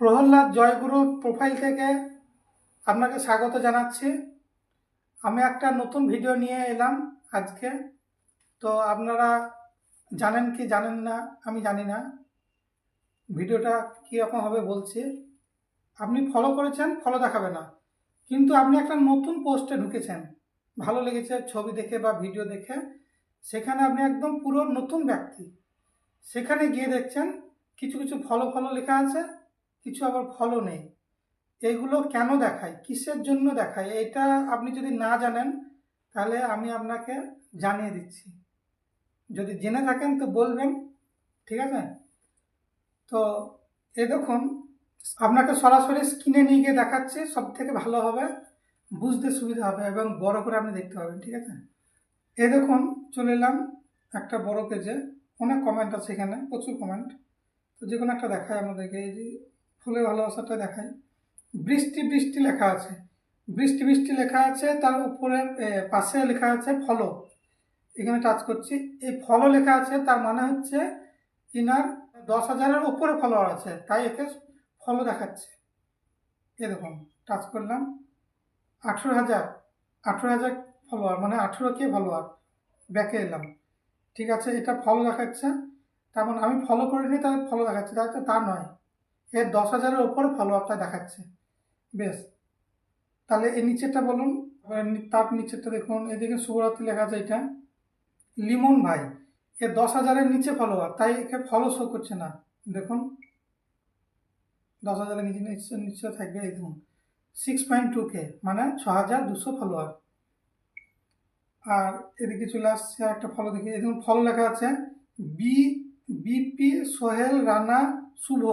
প্রহ্লাদ জয়গুরু profile থেকে আপনাকে স্বাগত জানাচ্ছি। আমি একটা নতুন ভিডিও নিয়ে এলাম আজকে। তো আপনারা জানেন কি জানেন না, আমি জানি না। ভিডিওটা কীরকম হবে বলছি। আপনি ফলো করেছেন ফলো দেখাবে না। কিন্তু আপনি একটা নতুন পোস্টে ঢুকেছেন। ভালো লেগেছে ছবি দেখে বা ভিডিও দেখে। সেখানে আপনি একদম পুরো নতুন ব্যক্তি। সেখানে গিয়ে দেখছেন, কিছু কিছু ফলো ফলো লেখা আছে। কিছু আবার ফলো নেই। এইগুলো কেন দেখায়? কিসের জন্য দেখায়? এটা আপনি যদি না জানেন, তাহলে আমি আপনাকে জানিয়ে দিচ্ছি। যদি জেনে থাকেন তো বলবেন, ঠিক আছে? তো এ দেখুন, আপনাকে সরাসরি স্ক্রিনে নিয়ে গিয়ে দেখাচ্ছে সব থেকে ভালো হবে, বুঝতে সুবিধা হবে এবং বড় করে আপনি দেখতে পাবেন, ঠিক আছে? এ দেখুন, চলে এলাম একটা বড় পেজে অনেক কমেন্ট আছে এখানে, প্রচুর কমেন্ট তো যে কোনো একটা দেখায় আমাদেরকে, এই যে ফুলের ভালোবাসাটা দেখাই। বৃষ্টি বৃষ্টি লেখা আছে। বৃষ্টি বৃষ্টি লেখা আছে, তার উপরে পাশে লেখা আছে ফলো এখানে টাচ করছি। এই ফলো লেখা আছে, তার মানে হচ্ছে ইনার দশ হাজারের উপরে ফলোয়ার আছে, তাই একে ফলো দেখাচ্ছে। এ দেখুন টাচ করলাম। আঠেরো হাজার আঠেরো হাজার ফলোয়ার মানে আঠেরো কে ফলোয়ার ব্যাকে এলাম। ঠিক আছে, এটা ফলো দেখাচ্ছে। তার মানে আমি ফলো করিনি, তাই ফলো দেখাচ্ছে। তাই তো তা নয়। এর দশ হাজারের ওপরে আপটা দেখাচ্ছে। বেশ। তাহলে এই নিচেরটা বলুন তার নিচেরটা দেখুন, এদিকে শুভরাত্রি লেখা আছে এটা, লিমন ভাই, এ দশ হাজারের নিচে ফলোয়ার তাই একে ফলো শো করছে না। দেখুন, দশ হাজারের নিচে নিচে নিচে থাকবে এই দেখুন সিক্স পয়েন্ট টু কে মানে ছ হাজার দুশো ফলোয়ার আর এদিকে চলে আসছে একটা ফলো দেখি, এই দেখুন ফলো লেখা আছে, বি বিপি সোহেল রানা শুভ।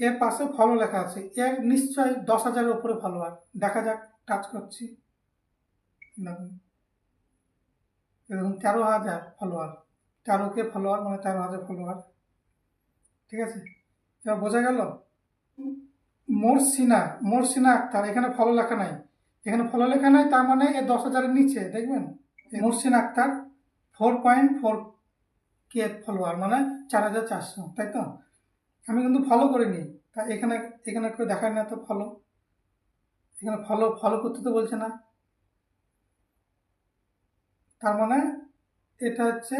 এর পাশে ফলো লেখা আছে। এর নিশ্চয় দশ হাজারের উপরে ফলোয়ার দেখা যাক, টাচ করছি। এরকম তেরো হাজার ফলোয়ার তেরো কে ফলোয়ার মানে তেরো হাজার ফলোয়ার ঠিক আছে? এবার বোঝা গেল? মোরসিনা মোরসিনা আক্তার, এখানে ফলো লেখা নাই। এখানে ফলো লেখা নাই, তার মানে এ দশ হাজারের নিচে, দেখবেন? Morsina Akter four point four K follower মানে চার হাজার চারশো, তাই তো? আমি কিন্তু ফলো করিনি। তা এখানে এখানে কেউ দেখায় না তো ফলো এখানে ফলো ফলো করতে তো বলছে না। তার মানে এটা হচ্ছে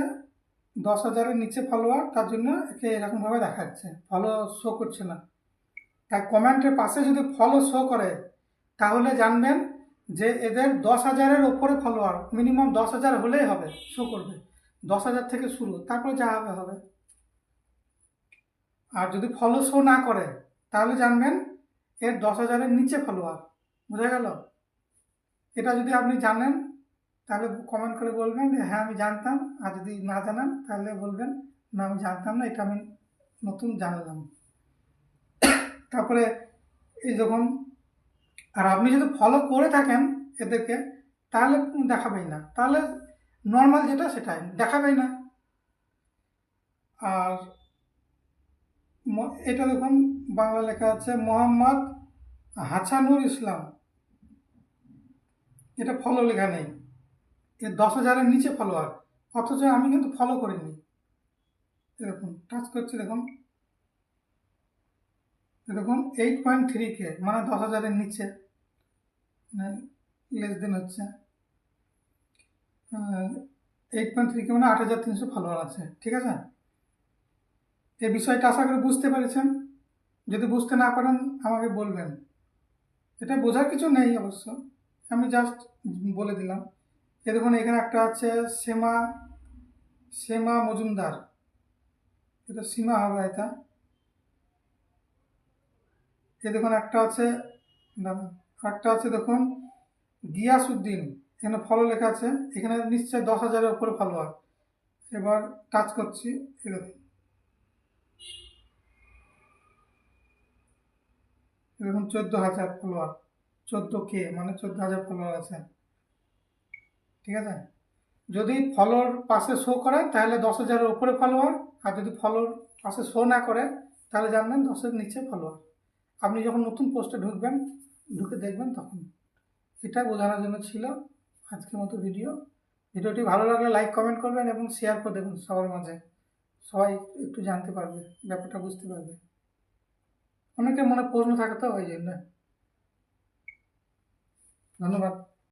দশ হাজারের নিচে ফলোয়ার তার জন্য একে এরকমভাবে দেখাচ্ছে। ফলো শো করছে না। তাই কমেন্টের পাশে যদি ফলো শো করে, তাহলে জানবেন যে এদের দশ হাজারের ওপরে ফলোয়ার মিনিমাম দশ হাজার হলেই হবে শো করবে। দশ হাজার থেকে শুরু, তারপরে যা হবে হবে। আর যদি ফলো শো না করে, তাহলে জানবেন এর দশ হাজারের নিচে ফলোয়ার বোঝা গেল? এটা যদি আপনি জানেন, তাহলে কমেন্ট করে বলবেন যে হ্যাঁ আমি জানতাম। আর যদি না জানান, তাহলে বলবেন, না, আমি জানতাম না, এটা আমি নতুন জানলাম। তারপরে এই যখন, আর আপনি যদি ফলো করে থাকেন এদেরকে, তাহলে দেখাবেই না। তাহলে নর্মাল যেটা, সেটাই। দেখাবেই না। আর এটা দেখুন বাংলা লেখা আছে মোহাম্মদ হাসানুর ইসলাম। এটা ফলো লেখা নেই। এর দশ হাজারের নিচে ফলোয়ার অথচ আমি কিন্তু ফলো করিনি। দেখুন টাচ করছি, দেখুন। দেখুন এইট পয়েন্ট থ্রি কে মানে দশ হাজারের নিচে। মানে লেস দেন হচ্ছে। এইট পয়েন্ট থ্রি কে মানে আট হাজার তিনশো ফলোয়ার আছে, ঠিক আছে? এই বিষয়টা আশা করি বুঝতে পেরেছেন। যদি বুঝতে না পারেন, আমাকে বলবেন। এটা বোঝার কিছু নেই অবশ্য। আমি জাস্ট বলে দিলাম। এ দেখুন, এখানে একটা আছে, সেমা সেমা মজুমদার। এটা সীমা হবে এটা। এ দেখুন, একটা আছে একটা আছে দেখুন, গিয়াসউদ্দিন। এখানে ফলো লেখা আছে। এখানে নিশ্চয় দশ হাজারের উপরে ফলোয়ার এবার টাচ করছি। এই দেখুন। দেখুন চোদ্দ হাজার ফলোয়ার চোদ্দ কে? মানে চোদ্দ হাজার ফলোয়ার আছে। ঠিক আছে? যদি ফলোর পাশে শো করে, তাহলে দশ হাজারের উপরে ফলোয়ার আর যদি ফলোর পাশে শো না করে, তাহলে জানবেন দশের নিচে ফলোয়ার আপনি যখন নতুন পোস্টে ঢুকবেন, ঢুকে দেখবেন তখন। এটা বোঝানোর জন্য ছিল আজকের মতো ভিডিও ভিডিওটি ভালো লাগলে লাইক কমেন্ট করবেন এবং শেয়ার করে দেবেন সবার মাঝে। সবাই একটু জানতে পারবে, ব্যাপারটা বুঝতে পারবে। অনেকের মনে প্রশ্ন থাকে তো ওই জন্য। ধন্যবাদ।